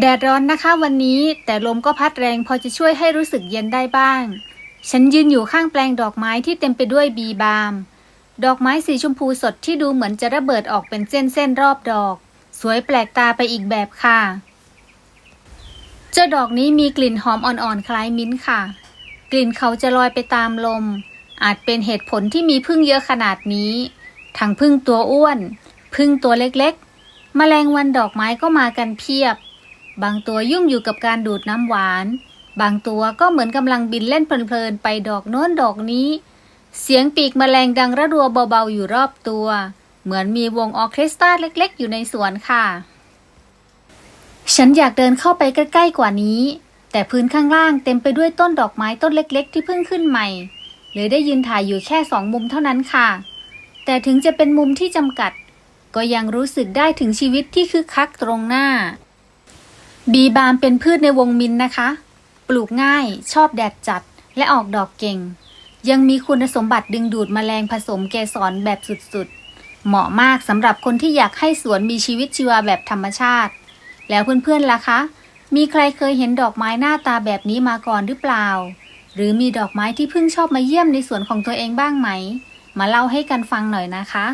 แดดร้อนนะคะวันนี้แต่ลมก็พัดแรงพอจะช่วยให้รู้สึกเย็นได้บ้าง ฉันยืนอยู่ข้างแปลงดอกไม้ที่เต็มไปด้วยบีบาม ดอกไม้สีชมพูสดที่ดูเหมือนจะระเบิดออกเป็นเส้นๆรอบดอก สวยแปลกตาไปอีกแบบค่ะ เจ้าดอกนี้มีกลิ่นหอมอ่อนๆคล้ายมิ้นท์ค่ะ กลิ่นเขาจะลอยไปตามลม อาจเป็นเหตุผลที่มีพึ่งเยอะขนาดนี้ทั้งพึ่งตัวอ้วน พึ่งตัวเล็กๆแมลงวันดอกไม้ก็มากันเพียบ บางตัวยุ่งอยู่กับการดูดน้ำหวาน บางตัวก็เหมือนกำลังบินเล่นเพลินๆไปดอกโน้นดอกนี้ เสียงปีกแมลงดังระรัวเบาๆอยู่รอบตัว เหมือนมีวงออเคสตราเล็กๆ อยู่ในสวนค่ะ ฉันอยากเดินเข้าไปใกล้ๆกว่านี้ แต่พื้นข้างล่างเต็มไปด้วยต้นดอกไม้ต้นเล็กๆ ที่เพิ่งขึ้นใหม่เลยได้ยืนถ่ายอยู่แค่สองมุมเท่านั้นค่ะ แต่ถึงจะเป็นมุมที่จำกัด ก็ยังรู้สึกได้ถึงชีวิตที่คึกคักตรงหน้า บีบามเป็นพืชในวงมินนะคะ ปลูกง่าย ชอบแดดจัด และออกดอกเก่ง ยังมีคุณสมบัติดึงดูดแมลงผสมเกสรแบบสุดๆ เหมาะมากสำหรับคนที่อยากให้สวนมีชีวิตชีวาแบบธรรมชาติ แล้วเพื่อนๆล่ะคะ มีใครเคยเห็นดอกไม้หน้าตาแบบนี้มาก่อนหรือเปล่า หรือมีดอกไม้ที่เพิ่งชอบมาเยี่ยมในสวนของตัวเองบ้างไหม มาเล่าให้กันฟังหน่อยนะคะ